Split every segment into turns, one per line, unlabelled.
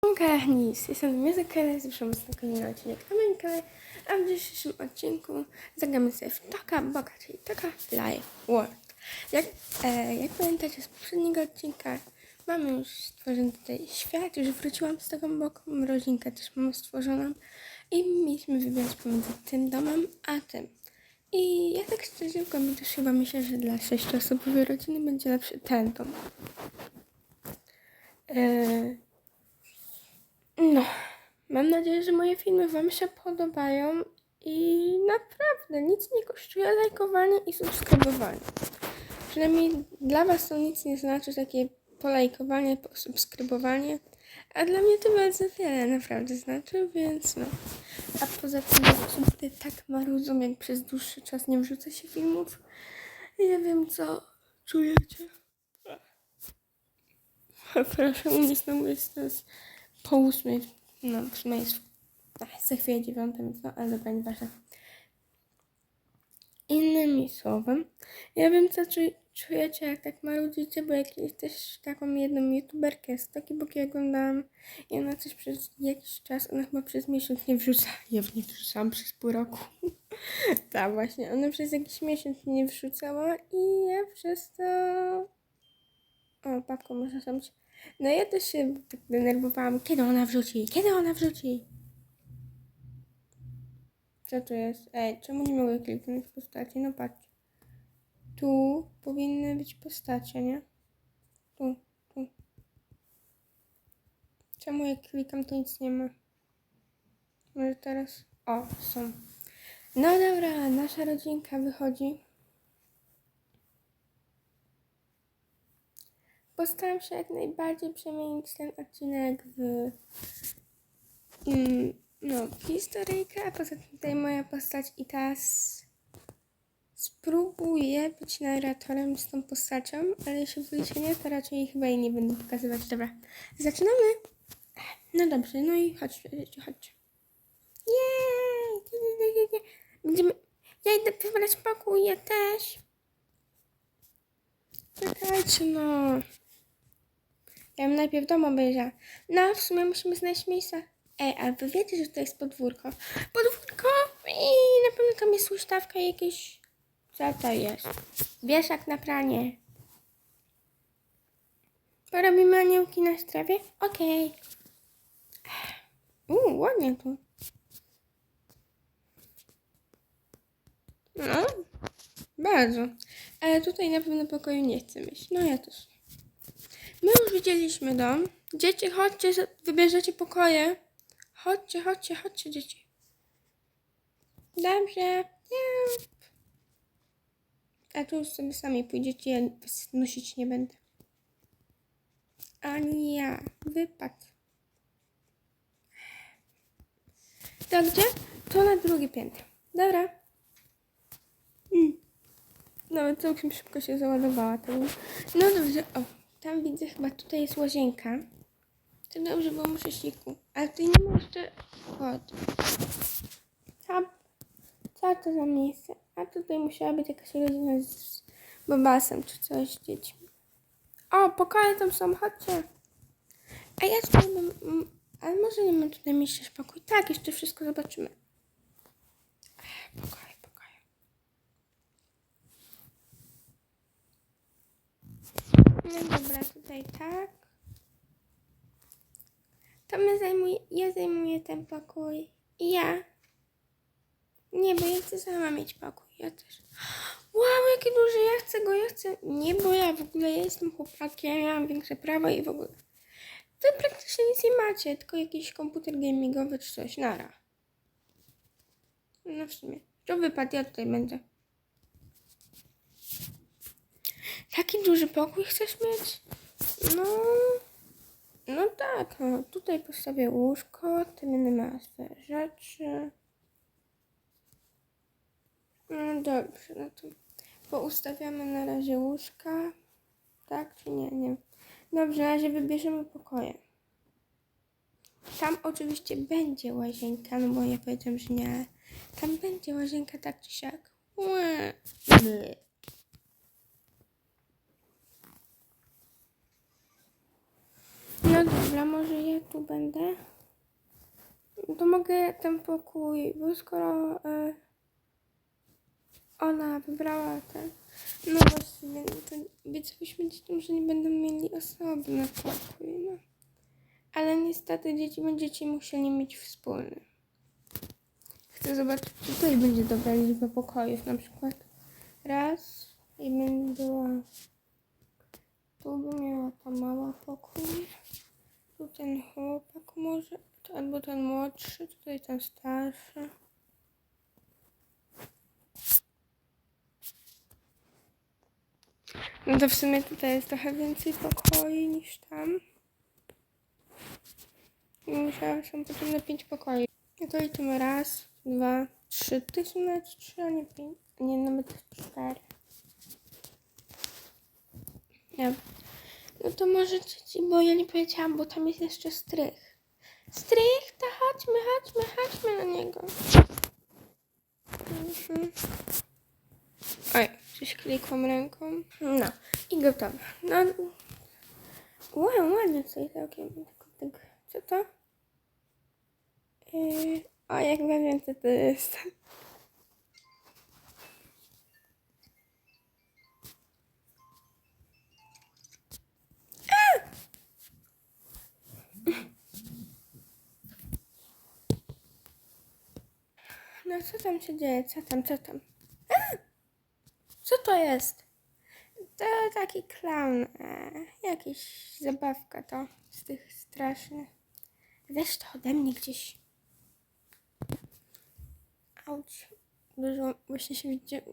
Kochani, jestem Miezekele, zapraszam was na kolejny odcinek Ameńkele, a w dzisiejszym odcinku zagramy sobie w Toka Boga, czyli Toka Live World. Jak, e, jak pamiętacie z poprzedniego odcinka, mamy już stworzony tutaj świat, już wróciłam z tego boku, rodzinkę też mamy stworzoną i mieliśmy wybierać pomiędzy tym domem a tym. I ja tak szczerze głębi też chyba myślę, że dla sześcioosobowej rodziny będzie lepszy ten dom. E, no, mam nadzieję, że moje filmy Wam się podobają i naprawdę nic nie kosztuje lajkowanie i subskrybowanie. Przynajmniej dla Was to nic nie znaczy takie polajkowanie, posubskrybowanie, a dla mnie to bardzo wiele naprawdę znaczy, więc no. A poza tym, sobie tak marudzą, jak przez dłuższy czas nie wrzuca się filmów, nie wiem co czujecie. Proszę, u mnie znowu jest teraz po ósmej, no w sumie jest ach, za chwilę dziewiąta, więc no, ale dobra, nieważne. Innymi słowy, ja wiem co czu, czujecie, jak tak marudzicie, bo jak jesteś taką jedną youtuberkę z Toki Boki oglądałam i ona coś przez jakiś czas, ona chyba przez miesiąc nie wrzuca, ja w nie wrzucałam przez pół roku. tak właśnie, ona przez jakiś miesiąc nie wrzucała i ja przez to... O, papko, może sam się... No ja też się tak denerwowałam, kiedy ona wrzuci, kiedy ona wrzuci. Co to jest? Ej, czemu nie mogę kliknąć postaci? No patrz. Tu powinny być postacie, nie? Tu, tu. Czemu jak klikam, to nic nie ma? Może teraz... O, są. No dobra, nasza rodzinka wychodzi. Postaram się jak najbardziej przemienić ten odcinek w mm, no, historyjkę, a poza tym tutaj moja postać i teraz spróbuję być narratorem z tą postacią, ale jeśli wyjdzie nie, to raczej chyba jej nie będę pokazywać. Dobra, zaczynamy. No dobrze, no i chodźcie, chodźcie, chodźcie. Jej! Będziemy... Ja idę wybrać pokój, ja też. Czekajcie, no. Ja bym najpierw dom obejrzała. No, w sumie musimy znaleźć miejsce. Ej, ale wy wiecie, że to jest podwórko. Podwórko! I na pewno tam jest huśtawka jakieś... Co to jest? Wieszak na pranie. Porobimy aniołki na strawie? Okej. Uuu, ładnie tu. No, bardzo. Ale tutaj na pewno pokoju nie chcę mieć. No ja też. My już widzieliśmy dom. Dzieci, chodźcie, wybierzecie pokoje. Chodźcie, chodźcie, chodźcie, dzieci. Dobrze. Nie. A tu sobie sami pójdziecie, ja was nosić nie będę. Ani ja. Wypad. To gdzie? To na drugie piętro. Dobra. Mm. Nawet całkiem szybko się załadowała. To no dobrze, o. Tam widzę chyba tutaj jest łazienka. To dobrze, bo muszę siku. Ale ty nie ma jeszcze. Tam. Co to za miejsce? A tutaj musiała być jakaś rodzina z babasem czy coś z dziećmi. O, pokoje tam są, chodźcie. A ja mm, ale może nie ma tutaj mieścić pokój. Tak, jeszcze wszystko zobaczymy. Ech, Pokoje, No dobra, tutaj tak. To my zajmuję, ja zajmuję ten pokój. I ja. Nie, bo ja chcę sama mieć pokój. Ja też. Wow, jaki duży, ja chcę go, ja chcę. Nie, bo ja w ogóle jestem chłopakiem, ja mam większe prawa i w ogóle. Wy praktycznie nic nie macie, tylko jakiś komputer gamingowy czy coś. Nara. No w sumie. To wypadł, ja tutaj będę. Taki duży pokój chcesz mieć? No. No tak, no. Tutaj postawię łóżko, ty będę miała swoje rzeczy. No dobrze, no to poustawiamy na razie łóżka. Tak czy nie? Nie. Dobrze, na razie wybierzemy pokoje. Tam oczywiście będzie łazienka, no bo ja powiedziałam, że nie. Tam będzie łazienka tak czy siak. Łe. No. Dobra, może ja tu będę. To mogę ten pokój, bo skoro e, ona wybrała ten. No właśnie, to obiecałyśmy dzieciom, że nie będą mieli osobny pokój, no. Ale niestety dzieci będziecie musieli mieć wspólny. Chcę zobaczyć, czy tutaj będzie dobra liczba pokojów, na przykład raz i będzie była tu by miała ta mała pokój. Tu ten chłopak może, to albo ten młodszy, tutaj ten starszy. No to w sumie tutaj jest trochę więcej pokoi niż tam. I musiała są potrzebne pięć pokoi. No to liczymy raz, dwa, trzy. Tutaj są nawet trzy, a nie pięć. Nie, nawet cztery. Nie. No to może ci, bo ja nie powiedziałam, bo tam jest jeszcze strych. Strych, to chodźmy, chodźmy, chodźmy na niego. Mhm. Oj, coś klikłam ręką. No, i gotowe. No, wow, ładnie tutaj całkiem. Tak, co to? Yy, o, jak wiem, co to jest. No, co tam się dzieje? Co tam, co tam? Co to jest? To taki clown. E, jakiś zabawka to z tych strasznych. Weź to ode mnie gdzieś. Auć. Uderzyłam, właśnie się widziałam.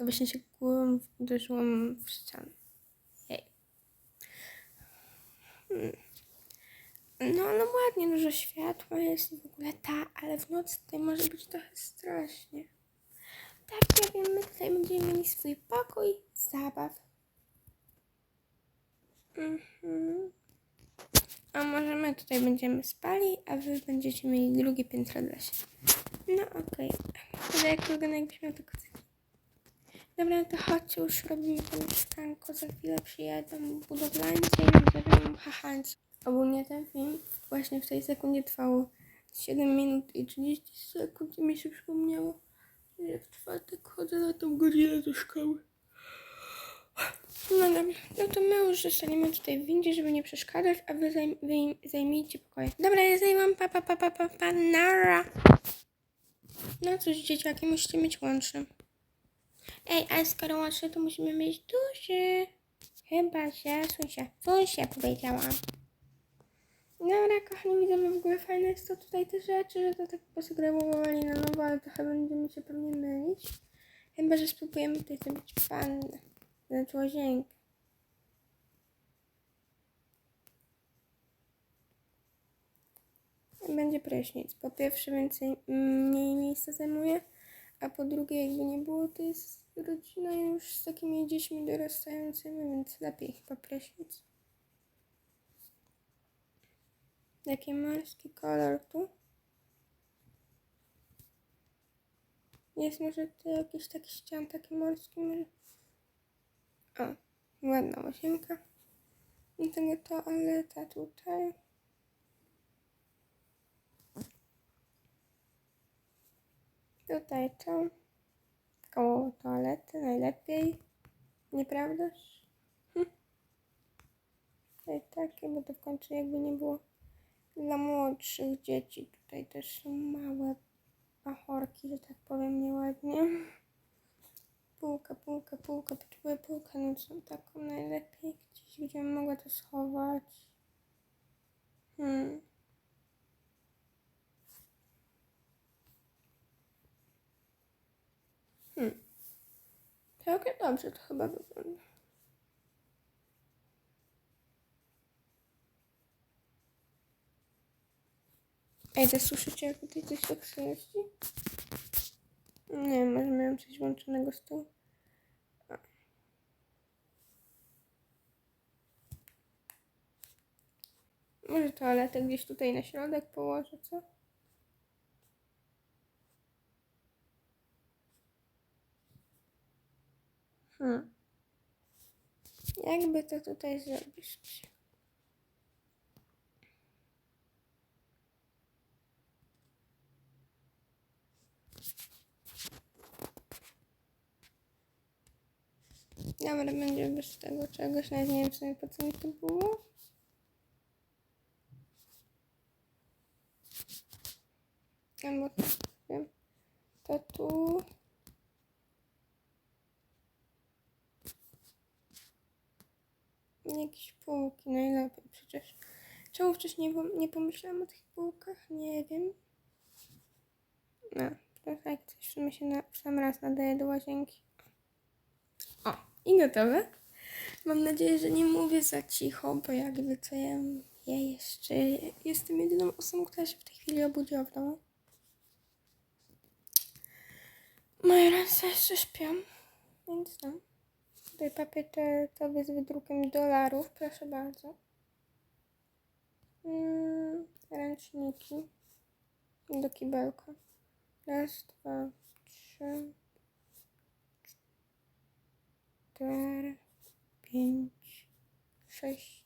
Właśnie się głową uderzyłam w ścianę. Jej. Hmm. No, no ładnie, dużo światła jest w ogóle ta, ale w nocy tutaj może być trochę strasznie. Tak, ja wiem, my tutaj będziemy mieli swój pokój zabaw. Mhm. A może my tutaj będziemy spali, a wy będziecie mieli drugie piętro dla siebie. No okej. Ale jak wygląda jakbyś miał tylko. Dobra, to chodźcie, już robimy to mieszkanko. Za chwilę przyjadą budowlańcy i zabiorą hahańcy. Ogólnie ten film właśnie w tej sekundzie trwał 7 minut i 30 sekund i mi się przypomniało, że w czwartek chodzę na tą godzinę do szkoły. No dobra, no to my już zostaniemy tutaj w windzie, żeby nie przeszkadzać, a wy, zajm wy zajmijcie pokoje. Dobra, ja zajmam pa pa pa pa pa, pa nara. No cóż, dzieciaki, musicie mieć łączny. Ej, ale skoro łączny, to musimy mieć duży. Chyba się, susia, susia powiedziałam. Dobra, kochani widzowie, w ogóle fajne jest to tutaj te rzeczy, że to tak posegregowali na nowo, ale trochę będziemy się pewnie mylić. Chyba, że spróbujemy tutaj zrobić pannę, znaczy łazienkę. Będzie prysznic. Po pierwsze więcej, mniej miejsca zajmuje, a po drugie jakby nie było, to jest rodzina już z takimi dziećmi dorastającymi, więc lepiej chyba prysznic. Jaki morski kolor tu? Jest może tu jakiś taki ścian taki morski? O, ładna łazienka. I tego toaleta tutaj. Tutaj to. Koło toalety najlepiej. Nieprawdaż? Hm. Tutaj takie, bo to w końcu jakby nie było dla młodszych dzieci. Tutaj też są małe pachorki, że tak powiem nieładnie. Półka, półka, półka, potrzebuję półkę nocną taką najlepiej. Gdzieś, gdzie mogła to schować. Hmm. Hmm. Całkiem dobrze to chyba wygląda. Ej, to słyszycie, jak tutaj coś tak szelesti? Nie wiem, może miałem coś włączonego z tyłu. Może toaletę gdzieś tutaj na środek położę, co? Hmm. Jakby to tutaj zrobić? Dobra, będzie bez tego czegoś. Nawet nie wiem w po co mi to było. Albo tak, wiem. To tu. Jakieś półki, najlepiej przecież. Czemu wcześniej nie, pom- nie pomyślałam o tych półkach? Nie wiem. No, tak coś w sumie się na, w sam raz nadaje do łazienki. I gotowe. Mam nadzieję, że nie mówię za cicho, bo jakby co ja, ja jeszcze jestem jedyną osobą, która się w tej chwili obudziła w domu. Moje ręce jeszcze śpią, więc no. Tutaj papier to z wydrukiem dolarów, proszę bardzo. Mm, ręczniki do kibelka. Raz, dwa, trzy, cztery, pięć, sześć.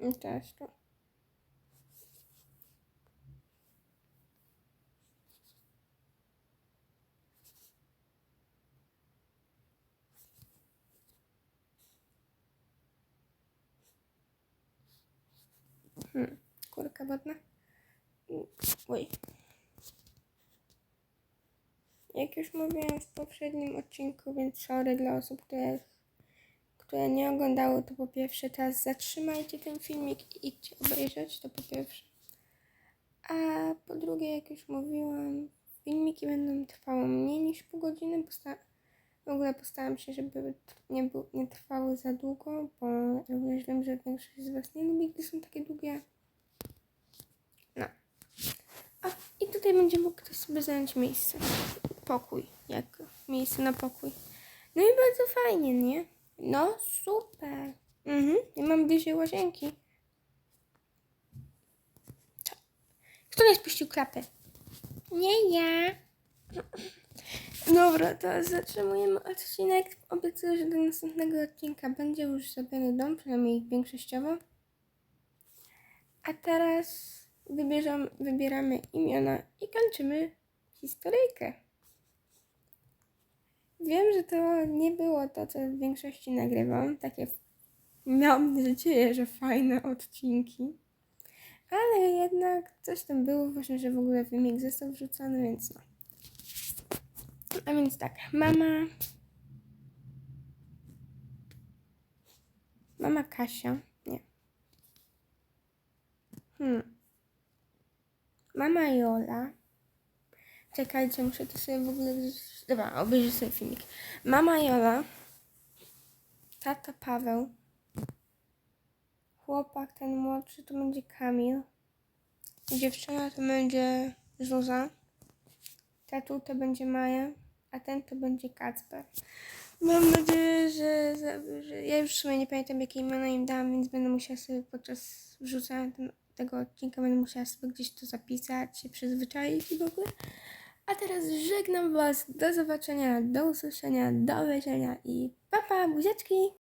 I teraz to. Hmm. Kurka wodna. Mm, Oj. Jak już mówiłam w poprzednim odcinku, więc sorry dla osób, które, które nie oglądały, to po pierwsze teraz zatrzymajcie ten filmik i idźcie obejrzeć, to po pierwsze. A po drugie, jak już mówiłam, filmiki będą trwały mniej niż pół godziny. W ogóle postaram się, żeby nie, był, nie trwały za długo, bo również wiem, że większość z Was nie lubi, gdy są takie długie. No. A i tutaj będzie mógł ktoś sobie zająć miejsce. Pokój, jak miejsce na pokój. No i bardzo fajnie, nie? No, super. Mhm, i mam bliżej łazienki. Co? Kto nie spuścił klapy? Nie ja. Dobra, to zatrzymujemy odcinek. Obiecuję, że do następnego odcinka będzie już zrobiony dom, przynajmniej większościowo. A teraz wybierzemy, wybieramy imiona i kończymy historyjkę. Wiem, że to nie było to, co w większości nagrywam. Takie miałam nadzieję, że fajne odcinki. Ale jednak coś tam było, właśnie, że w ogóle filmik został wrzucony, więc no. A więc tak, mama. Mama Kasia. Nie. Hmm. Mama Jola. Czekajcie, muszę to sobie w ogóle. Dobra, obejrzę sobie filmik. Mama Jola. Tata Paweł. Chłopak ten młodszy to będzie Kamil. Dziewczyna to będzie Zuza. Tatu to będzie Maja, a ten to będzie Kacper. Mam nadzieję, że, że, ja już w sumie nie pamiętam jakie imiona im dałam, więc będę musiała sobie podczas wrzucania tego odcinka będę musiała sobie gdzieś to zapisać, się przyzwyczaić i w ogóle. A teraz żegnam Was, do zobaczenia, do usłyszenia, do obejrzenia i papa, buziaczki!